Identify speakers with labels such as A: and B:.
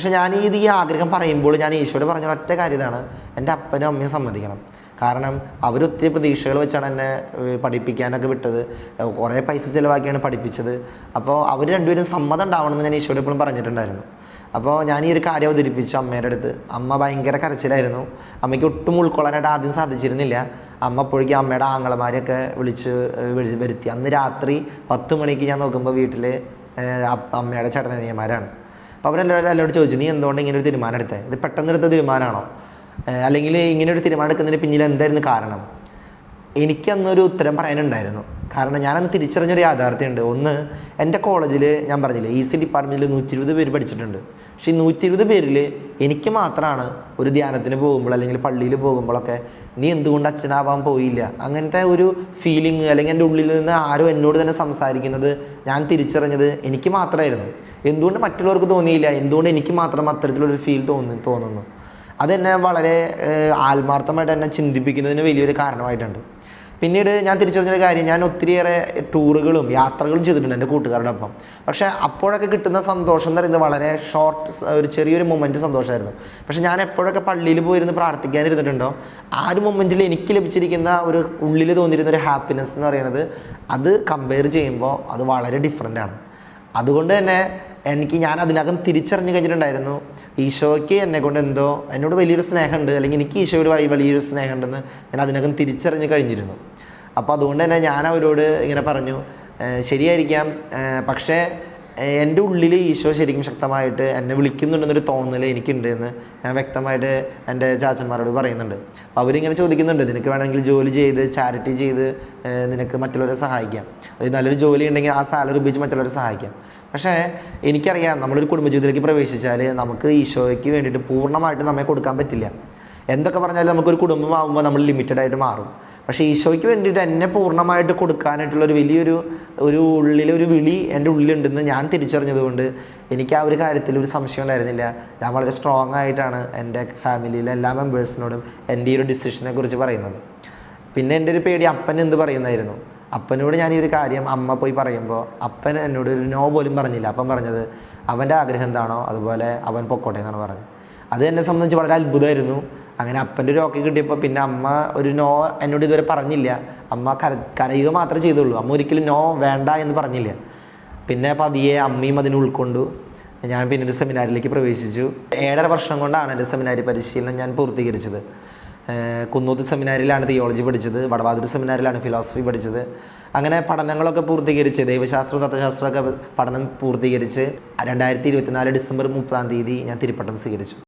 A: പക്ഷെ ഞാൻ ഇത് ഈ ആഗ്രഹം പറയുമ്പോൾ ഞാൻ ഈശോയോട് പറഞ്ഞ ഒറ്റ കാര്യം ഇതാണ്. എന്റെ അപ്പനും അമ്മയും സമ്മതിക്കണം. കാരണം അവരൊത്തിരി പ്രതീക്ഷകൾ വെച്ചാണ് എന്നെ പഠിപ്പിക്കാനൊക്കെ വിട്ടത്. കുറേ പൈസ ചിലവാക്കിയാണ് പഠിപ്പിച്ചത്. അപ്പോൾ അവർ രണ്ടുപേരും സമ്മതം ഉണ്ടാവണമെന്ന് ഞാൻ ഈശോയോട് എപ്പോഴും പറഞ്ഞിട്ടുണ്ടായിരുന്നു. അപ്പോൾ ഞാൻ ഈ ഒരു കാര്യം അവതരിപ്പിച്ചു അമ്മയുടെ അടുത്ത്. അമ്മ ഭയങ്കര കരച്ചിലായിരുന്നു. അമ്മയ്ക്ക് ഒട്ടും ഉൾക്കൊള്ളാനായിട്ട് ആദ്യം സാധിച്ചിരുന്നില്ല. അമ്മ അപ്പോഴേക്കും അമ്മയുടെ ആങ്ങളമാരെയൊക്കെ വിളിച്ച് വരുത്തി. അന്ന് രാത്രി പത്ത് മണിക്ക് ഞാൻ നോക്കുമ്പോൾ വീട്ടിൽ അമ്മയുടെ ചേട്ടനനിയന്മാരാണ്. അപ്പോൾ അവരെല്ലാവരും എല്ലാവരോട് ചോദിച്ചു നീ എന്തുകൊണ്ട് ഇങ്ങനെ ഒരു തീരുമാനം എടുത്തത് ഇത് പെട്ടെന്ന് എടുത്ത തീരുമാനമാണോ? അല്ലെങ്കിൽ ഇങ്ങനെ ഒരു തീരുമാനം എടുക്കുന്നതിന് പിന്നിൽ എന്തായിരുന്നു കാരണം? എനിക്കന്നൊരു ഉത്തരം പറയാനുണ്ടായിരുന്നു. കാരണം ഞാനന്ന് തിരിച്ചറിഞ്ഞൊരു യാഥാർത്ഥ്യമുണ്ട്. ഒന്ന് എന്റെ കോളേജിൽ ഞാൻ പറഞ്ഞില്ലേ ഇ സി ഡിപ്പാർട്ട്മെന്റിൽ നൂറ്റി ഇരുപത് പേര് പഠിച്ചിട്ടുണ്ട്. പക്ഷേ ഈ നൂറ്റി ഇരുപത് പേരിൽ എനിക്ക് മാത്രമാണ് ഒരു ധ്യാനത്തിന് പോകുമ്പോൾ അല്ലെങ്കിൽ പള്ളിയിൽ പോകുമ്പോഴൊക്കെ നീ എന്തുകൊണ്ട് അച്ഛനാവാൻ പോയില്ല? അങ്ങനത്തെ ഒരു ഫീലിംഗ് അല്ലെങ്കിൽ എന്റെ ഉള്ളിൽ നിന്ന് ആരും എന്നോട് തന്നെ സംസാരിക്കുന്നത് ഞാൻ തിരിച്ചറിഞ്ഞത് എനിക്ക് മാത്രമായിരുന്നു എന്തുകൊണ്ട് മറ്റുള്ളവർക്ക് തോന്നിയില്ല? എന്തുകൊണ്ട് എനിക്ക് മാത്രം അത്തരത്തിലൊരു ഫീൽ തോന്നി തോന്നുന്നു? അതെന്നെ വളരെ ആത്മാർത്ഥമായിട്ട് എന്നെ ചിന്തിപ്പിക്കുന്നതിന് വലിയൊരു കാരണമായിട്ടുണ്ട്. പിന്നീട് ഞാൻ തിരിച്ചറിഞ്ഞൊരു കാര്യം ഞാൻ ഒത്തിരിയേറെ ടൂറുകളും യാത്രകളും ചെയ്തിട്ടുണ്ട് എന്റെ കൂട്ടുകാരുടെ ഒപ്പം പക്ഷേ അപ്പോഴൊക്കെ കിട്ടുന്ന സന്തോഷം എന്ന് പറയുന്നത് വളരെ ഷോർട്ട് ഒരു ചെറിയൊരു മൊമെന്റ് സന്തോഷമായിരുന്നു. പക്ഷേ ഞാൻ എപ്പോഴൊക്കെ പള്ളിയിൽ പോയിരുന്ന് പ്രാർത്ഥിക്കാനിരുന്നിട്ടുണ്ടോ ആ ഒരു മൊമെന്റിൽ എനിക്ക് ലഭിച്ചിരിക്കുന്ന ഒരു ഉള്ളിൽ തോന്നിയിരുന്ന ഒരു ഹാപ്പിനെസ് എന്ന് പറയുന്നത് അത് കമ്പയർ ചെയ്യുമ്പോൾ അത് വളരെ ഡിഫറെന്റ് ആണ്. അതുകൊണ്ട് തന്നെ എനിക്ക് ഞാൻ അതിനകം തിരിച്ചറിഞ്ഞു കഴിഞ്ഞിട്ടുണ്ടായിരുന്നു ഈശോയ്ക്ക് എന്നെ കൊണ്ട് എന്തോ എന്നോട് വലിയൊരു സ്നേഹമുണ്ട് അല്ലെങ്കിൽ എനിക്ക് ഈശോയോട് വലിയ വലിയൊരു സ്നേഹമുണ്ടെന്ന് ഞാൻ അതിനകം തിരിച്ചറിഞ്ഞു കഴിഞ്ഞിരുന്നു. അപ്പോൾ അതുകൊണ്ട് തന്നെ ഞാൻ അവരോട് ഇങ്ങനെ പറഞ്ഞു ശരിയായിരിക്കാം. പക്ഷേ എന്റെ ഉള്ളിൽ ഈശോ ശരിക്കും ശക്തമായിട്ട് എന്നെ വിളിക്കുന്നുണ്ടെന്നൊരു തോന്നൽ എനിക്കുണ്ട് എന്ന് ഞാൻ വ്യക്തമായിട്ട് എന്റെ ചാച്ചന്മാരോട് പറയുന്നുണ്ട്. അപ്പോൾ അവരിങ്ങനെ ചോദിക്കുന്നുണ്ട് നിനക്ക് വേണമെങ്കിൽ ജോലി ചെയ്ത് ചാരിറ്റി ചെയ്ത് നിനക്ക് മറ്റുള്ളവരെ സഹായിക്കാം. അത് നല്ലൊരു ജോലി ഉണ്ടെങ്കിൽ ആ സാലറി ഉപയോഗിച്ച് മറ്റുള്ളവരെ സഹായിക്കാം. പക്ഷേ എനിക്കറിയാം നമ്മളൊരു കുടുംബജീവിതത്തിലേക്ക് പ്രവേശിച്ചാൽ നമുക്ക് ഈശോയ്ക്ക് വേണ്ടിയിട്ട് പൂർണമായിട്ട് നമ്മെ കൊടുക്കാൻ പറ്റില്ല. എന്തൊക്കെ പറഞ്ഞാലും നമുക്കൊരു കുടുംബമാകുമ്പോൾ നമ്മൾ ലിമിറ്റഡ് ആയിട്ട് മാറും. പക്ഷേ ഈശോയ്ക്ക് വേണ്ടിയിട്ട് എന്നെ പൂർണമായിട്ട് കൊടുക്കാനായിട്ടുള്ള ഒരു വലിയൊരു ഒരു ഉള്ളിലൊരു വിളി എന്റെ ഉള്ളിലുണ്ടെന്ന് ഞാൻ തിരിച്ചറിഞ്ഞതുകൊണ്ട് എനിക്ക് ആ ഒരു കാര്യത്തിൽ ഒരു സംശയം ഉണ്ടായിരുന്നില്ല. ഞാൻ വളരെ സ്ട്രോങ് ആയിട്ടാണ് എന്റെ ഫാമിലിയിലെ എല്ലാ മെമ്പേഴ്സിനോടും എന്റെ ഈ ഒരു ഡിസിഷനെ കുറിച്ച് പറയുന്നത്. പിന്നെ എന്റെ ഒരു പേടി അപ്പൻ എന്ത് പറയുന്നതായിരുന്നു അപ്പനോട് ഞാൻ ഈ ഒരു കാര്യം അമ്മ പോയി പറയുമ്പോൾ അപ്പൻ എന്നോട് ഒരു നോ പോലും പറഞ്ഞില്ല. അപ്പൻ പറഞ്ഞത് അവന്റെ ആഗ്രഹം എന്താണോ അതുപോലെ അവൻ പൊക്കോട്ടെ എന്നാണ് പറഞ്ഞത്. അത് എന്നെ സംബന്ധിച്ച് വളരെ അത്ഭുതമായിരുന്നു. അങ്ങനെ അപ്പന്റെ ഒരു ഓക്കെ കിട്ടിയപ്പോൾ പിന്നെ അമ്മ ഒരു നോ എന്നോട് ഇതുവരെ പറഞ്ഞില്ല. അമ്മ കര കരയുക മാത്രമേ ചെയ്തുള്ളൂ. അമ്മ ഒരിക്കലും നോ വേണ്ട എന്ന് പറഞ്ഞില്ല. പിന്നെ പതിയെ അമ്മയും അതിനെ ഉൾക്കൊണ്ടു. ഞാൻ പിന്നീട് സെമിനാരിലേക്ക് പ്രവേശിച്ചു. ഏഴര വർഷം കൊണ്ടാണ് എന്റെ സെമിനാരി പരിശീലനം ഞാൻ പൂർത്തീകരിച്ചത്. കുന്നൂത്ത് സെമിനാരിലാണ് തിയോളജി പഠിച്ചത്. വടവാതൂർ സെമിനാരിലാണ് ഫിലോസഫി പഠിച്ചത്. അങ്ങനെ പഠനങ്ങളൊക്കെ പൂർത്തീകരിച്ച് ദൈവശാസ്ത്രം തത്വശാസ്ത്രമൊക്കെ പഠനം പൂർത്തീകരിച്ച് രണ്ടായിരത്തി ഇരുപത്തിനാല് ഡിസംബർ മുപ്പതാം തീയതി ഞാൻ തിരുപ്പട്ടം സ്വീകരിച്ചു.